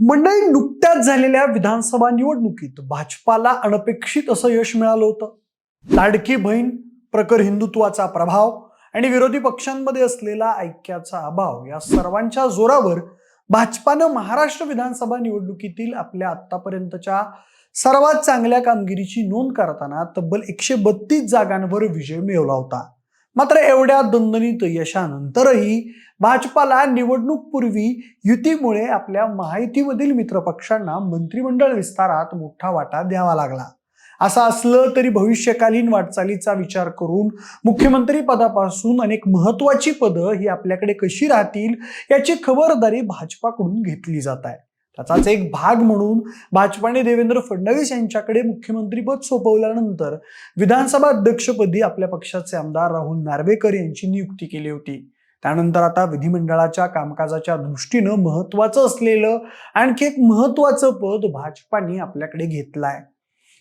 मंडळी नुकत्याच झालेल्या विधानसभा निवडणुकीत भाजपाला अनपेक्षित असं यश मिळालं होतं. लाडकी बहीण प्रकर हिंदुत्वाचा प्रभाव आणि विरोधी पक्षांमध्ये असलेला ऐक्याचा अभाव या सर्वांच्या जोरावर भाजपानं महाराष्ट्र विधानसभा निवडणुकीतील आपल्या आतापर्यंतच्या सर्वात चांगल्या कामगिरीची नोंद करताना तब्बल एकशे बत्तीस जागांवर विजय मिळवला होता. मात्र एवढ्या दणदणीत यशानंतरही भाजपाला निवडणूक पूर्वी युतीमुळे आपल्या माहितीमधील मित्रपक्षांना मंत्रिमंडळ विस्तारात मोठा वाटा द्यावा लागला. असं असलं तरी भविष्यकालीन वाटचालीचा विचार करून मुख्यमंत्री पदापासून अनेक महत्वाची पदं ही आपल्याकडे कशी राहतील याची खबरदारी भाजपाकडून घेतली जात आहे. त्याचाच एक भाग म्हणून भाजपाने देवेंद्र फडणवीस यांच्याकडे मुख्यमंत्रीपद सोपवल्यानंतर विधानसभा अध्यक्षपदी आपल्या पक्षाचे आमदार राहुल नार्वेकर यांची नियुक्ती केली होती. त्यानंतर आता विधिमंडळाच्या कामकाजाच्या दृष्टीनं महत्वाचं असलेलं आणखी एक महत्वाचं पद भाजपाने आपल्याकडे घेतलं आहे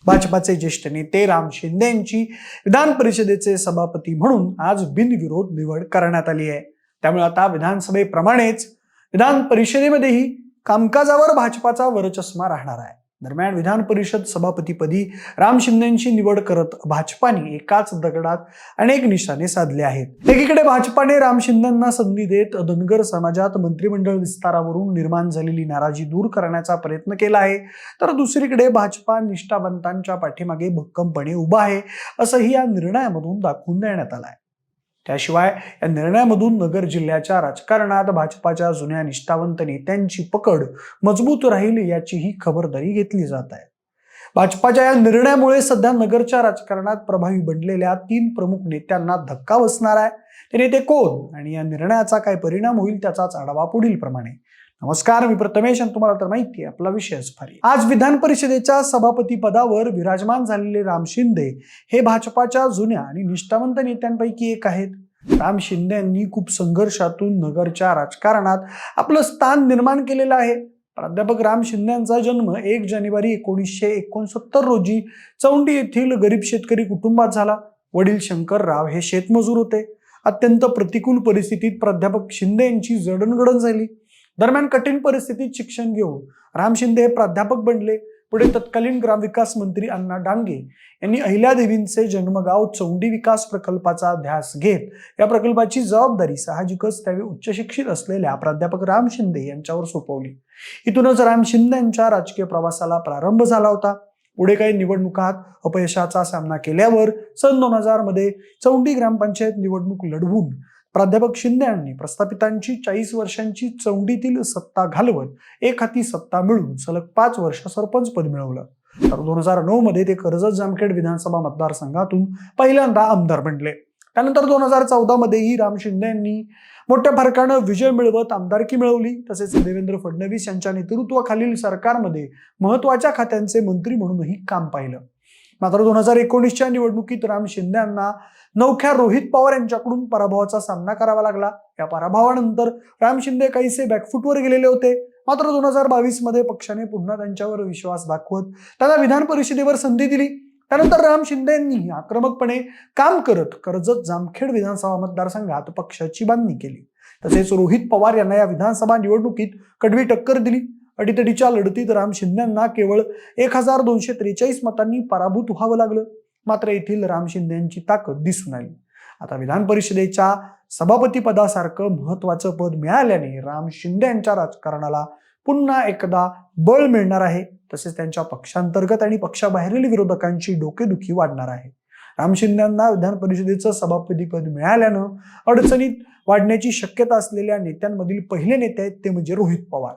भाजपाचे ज्येष्ठ नेते राम शिंदे यांची विधान परिषदेचे सभापती म्हणून आज बिनविरोध निवड करण्यात आली आहे. त्यामुळे आता विधानसभेप्रमाणेच विधान परिषदेमध्येही कामकाजावर भाजपाचा वरचष्मा राहणार आहे. दरम्यान विधान परिषद सभापतीपदी राम शिंदेची निवड करत भाजपाने एकाच दगडात अनेक निशाणे साधले आहेत. एकीकडे भाजपाने राम शिंदेंना संधी देत धनगर समाजात मंत्रिमंडळ विस्तारावरून निर्माण झालेली नाराजी दूर करण्याचा प्रयत्न केला आहे. तर दुसरीकडे भाजपा निष्ठावंतांच्या पाठीमागे भक्कमपणे उभा आहे असंही या निर्णयामधून दाखवून देण्यात आलं आहे त्याशिवाय या निर्णयामधून नगर जिल्ह्याच्या राजकारणात भाजपाच्या जुन्या निष्ठावंत नेत्यांची पकड मजबूत राहील याचीही खबरदारी घेतली जात आहे. भाजपाच्या या निर्णयामुळे सध्या नगरच्या राजकारणात प्रभावी बनलेल्या तीन प्रमुख नेत्यांना धक्का बसणार आहे. ते नेते कोण? आणि या निर्णयाचा काय परिणाम होईल त्याचाच आढावा पुढील प्रमाणे नमस्कार मी प्रथमेश आणि तुम्हाला तर माहिती आहे आपला विषयच फारी आज विधान परिषदेच्या सभापती पदावर विराजमान झालेले राम शिंदे हे भाजपाच्या जुन्या आणि निष्ठावंत नेत्यांपैकी एक आहेत. राम शिंदे यांनी खूप संघर्षातून नगरच्या राजकारणात आपलं स्थान निर्माण केलेलं आहे. प्राध्यापक राम शिंदे यांचा जन्म एक जानेवारी एकोणीसशे एकोणसत्तर रोजी चौंडी येथील गरीब शेतकरी कुटुंबात झाला. वडील शंकरराव हे शेतमजूर होते. अत्यंत प्रतिकूल परिस्थितीत प्राध्यापक शिंदे यांची जडणघडण झाली. दरम्यान कठीण परिस्थितीत शिक्षण घेऊन राम शिंदे हे प्राध्यापक बनले. पुढे तत्कालीन ग्रामविकास मंत्री अण्णा डांगे यांनी अहिल्यादेवींचे जन्मगाव चौंडी विकास प्रकल्पाचा ध्यास घेत या प्रकल्पाची जबाबदारी साहजिकच त्यावेळी उच्च शिक्षित असलेल्या प्राध्यापक राम शिंदे यांच्यावर सोपवली. इथूनच राम शिंदे यांच्या राजकीय प्रवासाला प्रारंभ झाला होता. पुढे काही निवडणुकात अपयशाचा सामना केल्यावर सन दोन हजारमध्ये चौंडी ग्रामपंचायत निवडणूक लढवून प्राध्यापक शिंदे यांनी प्रस्थापितांची चाळीस वर्षांची चौंडीतील सत्ता घालवत एक हाती सत्ता मिळून सलग पाच वर्ष सरपंच पद मिळवलं. तर दोन हजार नऊ मध्ये ते कर्जत जामखेड विधानसभा मतदारसंघातून पहिल्यांदा आमदार बनले. त्यानंतर दोन हजार चौदा मध्येही राम शिंदे यांनी मोठ्या फरकानं विजय मिळवत आमदारकी मिळवली. तसेच देवेंद्र फडणवीस यांच्या नेतृत्वाखालील सरकारमध्ये महत्त्वाच्या खात्यांचे मंत्री म्हणूनही काम पाहिलं. मात्र दोन हजार एकोणीसच्या निवडणुकीत राम शिंदे यांना नवख्या रोहित पवार यांच्याकडून पराभवाचा सामना करावा लागला. या पराभवानंतर राम शिंदे काहीसे बॅकफूटवर गेलेले होते. मात्र दोन हजार बावीसमध्ये पक्षाने पुन्हा त्यांच्यावर विश्वास दाखवत त्यांना विधान परिषदेवर संधी दिली. त्यानंतर राम शिंदे यांनी आक्रमकपणे काम करत कर्जत जामखेड विधानसभा मतदारसंघात पक्षाची बांधणी केली. तसेच रोहित पवार यांना या विधानसभा निवडणुकीत कडवी टक्कर दिली. अडीतडीच्या लढतीत राम शिंदे केवळ एक हजार दोनशे त्रेचाळीस मतांनी पराभूत व्हावं लागलं. मात्र येथील राम शिंदे यांची ताकद दिसून आली. आता विधान परिषदेच्या सभापती पदासारखं महत्वाचं पद मिळाल्याने राम शिंदे यांच्या राजकारणाला पुन्हा एकदा बळ मिळणार आहे. तसेच त्यांच्या पक्षांतर्गत आणि पक्षाबाहेरील विरोधकांची डोकेदुखी वाढणार आहे. राम शिंदे विधान परिषदेचं सभापतीपद मिळाल्यानं अडचणीत वाढण्याची शक्यता असलेल्या नेत्यांमधील पहिले नेते आहेत ते म्हणजे रोहित पवार.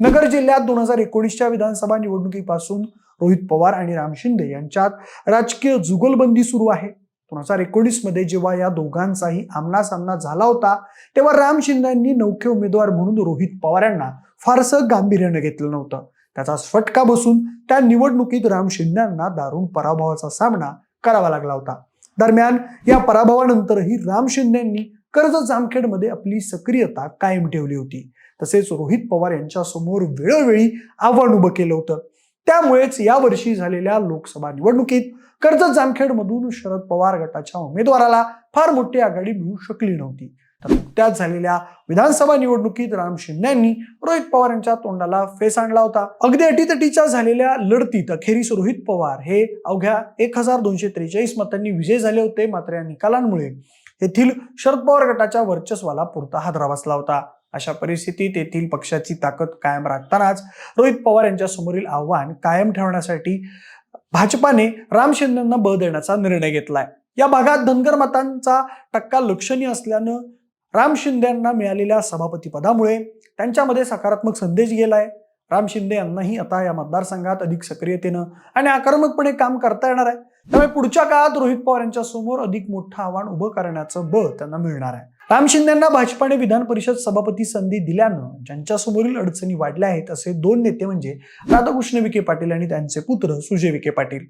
नगर जिल्ह्यात दोन हजार एकोणीसच्या विधानसभा निवडणुकीपासून रोहित पवार आणि राम शिंदे यांच्यात राजकीय जुगलबंदी सुरू आहे. दोन हजार एकोणीसमध्ये जेव्हा या दोघांचाही आमना सामना झाला होता तेव्हा राम शिंदेंनी नौखे उमेदवार म्हणून रोहित पवार यांना फारसं गांभीर्यानं घेतलं नव्हतं. त्याचा फटका बसून त्या निवडणुकीत राम शिंदे दारुण पराभवाचा सामना करावा लागला होता. दरम्यान या पराभवानंतरही राम शिंदेंनी कर्ज जामखेडमध्ये आपली सक्रियता कायम ठेवली होती. तसेच रोहित पवार यांच्यासमोर वेळोवेळी आव्हान उभं केलं होतं. त्यामुळेच यावर्षी झालेल्या लोकसभा निवडणुकीत कर्जत जामखेडमधून शरद पवार गटाच्या उमेदवाराला फार मोठी आघाडी मिळू शकली नव्हती. तर नुकत्याच झालेल्या विधानसभा निवडणुकीत राम शिंदे यांनी रोहित पवार यांच्या तोंडाला फेस आणला होता. अगदी अटीतटीच्या झालेल्या लढतीत अखेरीस रोहित पवार हे अवघ्या एक हजार दोनशे त्रेचाळीस मतांनी विजय झाले होते. मात्र या निकालांमुळे येथील शरद पवार गटाच्या वर्चस्वाला पुरता हादरा बसला होता. अशा परिस्थितीत येथील पक्षाची ताकद कायम राखतानाच रोहित पवार यांच्या समोरील आव्हान कायम ठेवण्यासाठी भाजपाने राम शिंदेना बळ देण्याचा निर्णय घेतलाय. या भागात धनगर मतांचा टक्का लक्षणीय असल्यानं राम शिंदे यांना मिळालेल्या सभापतीपदामुळे त्यांच्यामध्ये सकारात्मक संदेश गेलाय. राम शिंदे यांनाही आता या मतदारसंघात अधिक सक्रियतेनं आणि आक्रमकपणे काम करता येणार आहे. त्यामुळे पुढच्या काळात रोहित पवार यांच्या समोर अधिक मोठं आव्हान उभं करण्याचं बळ त्यांना मिळणार आहे. राम शिंदेना भाजपाने विधान परिषद सभापती संधी दिल्यानं ज्यांच्या समोरील अडचणी वाढल्या आहेत असे दोन नेते म्हणजे राधाकृष्ण विखे पाटील आणि त्यांचे पुत्र सुजय विखे पाटील.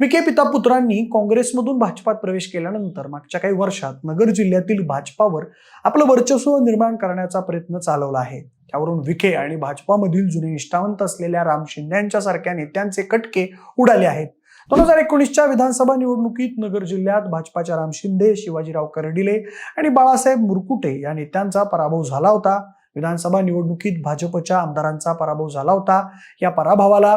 विखे पिता पुत्रांनी काँग्रेसमधून भाजपात प्रवेश केल्यानंतर मागच्या काही वर्षात नगर जिल्ह्यातील भाजपावर आपलं वर्चस्व निर्माण करण्याचा प्रयत्न चालवला आहे. त्यावरून विखे आणि भाजपामधील जुने निष्ठावंत असलेल्या राम शिंदे यांच्यासारख्या नेत्यांचे कटके उडाले आहेत. दोन हजार एकोणीसच्या विधानसभा निवडणुकीत नगर जिल्ह्यात भाजपाच्या राम शिंदे शिवाजीराव कर्डिले आणि बाळासाहेब मुरकुटे या नेत्यांचा पराभव झाला होता. विधानसभा निवडणुकीत भाजपच्या आमदारांचा पराभव झाला होता. या पराभवाला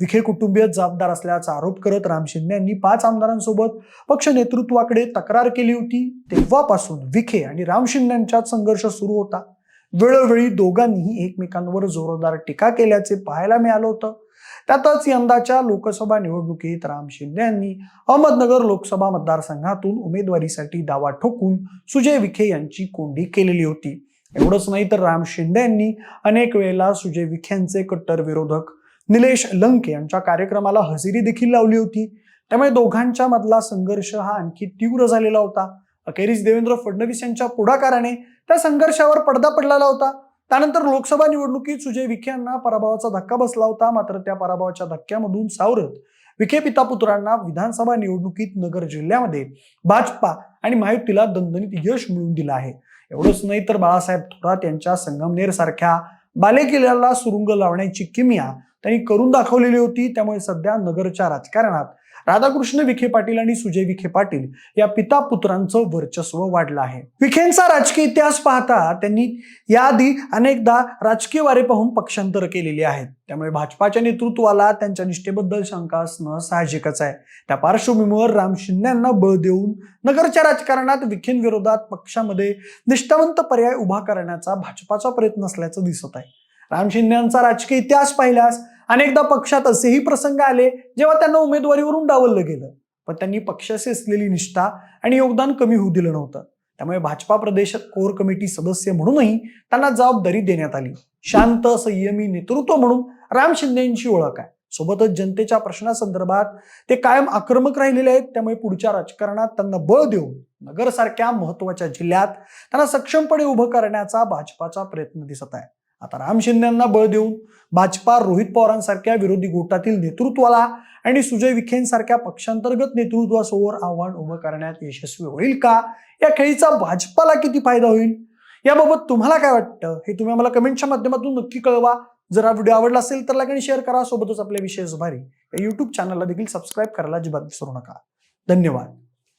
विखे कुटुंबीय जबाबदार असल्याचा आरोप करत राम शिंदे यांनी पाच आमदारांसोबत पक्ष नेतृत्वाकडे तक्रार केली होती. तेव्हापासून विखे आणि राम शिंदे यांच्यात संघर्ष सुरू होता. वेळोवेळी दोघांनीही एकमेकांवर जोरदार टीका केल्याचे पाहायला मिळालं होतं. त्यातच यंदाच्या लोकसभा निवडणुकीत राम शिंदे यांनी अहमदनगर लोकसभा मतदारसंघातून उमेदवारीसाठी दावा ठोकून सुजय विखे यांची कोंडी केलेली होती. एवढंच नाही तर राम शिंदे यांनी अनेक वेळेला सुजय विखेंचे कट्टर विरोधक निलेश लंके यांच्या कार्यक्रमाला हजेरी देखील लावली होती. त्यामुळे दोघांच्या मधला संघर्ष हा आणखी तीव्र झालेला होता. अखेरीस देवेंद्र फडणवीस यांच्या पुढाकाराने त्या संघर्षावर पडदा पडलेला होता. त्यानंतर लोकसभा निवडणुकीत सुजय विखे यांना पराभवाचा धक्का बसला होता. मात्र त्या पराभवाच्या धक्क्यामधून सावरत विखे पितापुत्रांना विधानसभा निवडणुकीत नगर जिल्ह्यामध्ये भाजपा आणि महायुतीला दणदणीत यश मिळवून दिलं आहे. एवढंच नाही तर बाळासाहेब थोरात यांच्या संगमनेर सारख्या बालेकिल्ल्याला सुरुंग लावण्याची किमिया त्यांनी करून दाखवलेली होती. त्यामुळे सध्या नगरच्या राजकारणात राधाकृष्ण विखे पाटील आणि सुजय विखे पाटील या पिता पुत्रांचं वर्चस्व वाढलं आहे. विखेंचा राजकीय इतिहास पाहता त्यांनी याआधी अनेकदा राजकीय वारे पाहून पक्षांतर केलेली आहेत. त्यामुळे भाजपाच्या नेतृत्वाला त्यांच्या निष्ठेबद्दल शंका असणं साहजिकच आहे. त्या पार्श्वभूमीवर राम शिंदे बळ देऊन नगरच्या राजकारणात विखेंविरोधात पक्षामध्ये निष्ठावंत पर्याय उभा करण्याचा भाजपाचा प्रयत्न असल्याचं दिसत आहे. राम शिंदे यांचा राजकीय इतिहास पाहिल्यास अनेकदा पक्षात असेही प्रसंग आले जेव्हा त्यांना उमेदवारीवरून डावललं गेलं. पण त्यांनी पक्षाशी असलेली निष्ठा आणि योगदान कमी होऊ दिलं नव्हतं. त्यामुळे भाजपा प्रदेश कोर कमिटी सदस्य म्हणूनही त्यांना जबाबदारी देण्यात आली. शांत संयमी नेतृत्व म्हणून राम शिंदे यांची ओळख आहे. सोबतच जनतेच्या प्रश्नासंदर्भात ते कायम आक्रमक राहिलेले आहेत. त्यामुळे पुढच्या राजकारणात त्यांना बळ देऊन नगरसारख्या महत्त्वाच्या जिल्ह्यात त्यांना सक्षमपणे उभं करण्याचा भाजपाचा प्रयत्न दिसत आहे. आता राम शिंदेना यांना बळ देऊन भाजपा रोहित पवारांसारख्या विरोधी गोटातील नेतृत्वाला आणि सुजय विखेंसारख्या पक्षांतर्गत नेतृत्वासमोर आव्हान उभं करण्यात यशस्वी होईल का? या खेळीचा भाजपाला किती फायदा होईल? याबाबत तुम्हाला काय वाटतं? हे तुम्ही आम्हाला कमेंटच्या माध्यमातून नक्की कळवा. जर हा व्हिडिओ आवडला असेल तर लाईक आणि शेअर करा. सोबतच आपल्या विशेष भारी या युट्यूब चॅनलला देखील सबस्क्राईब करायला अजिबात विसरू नका. धन्यवाद.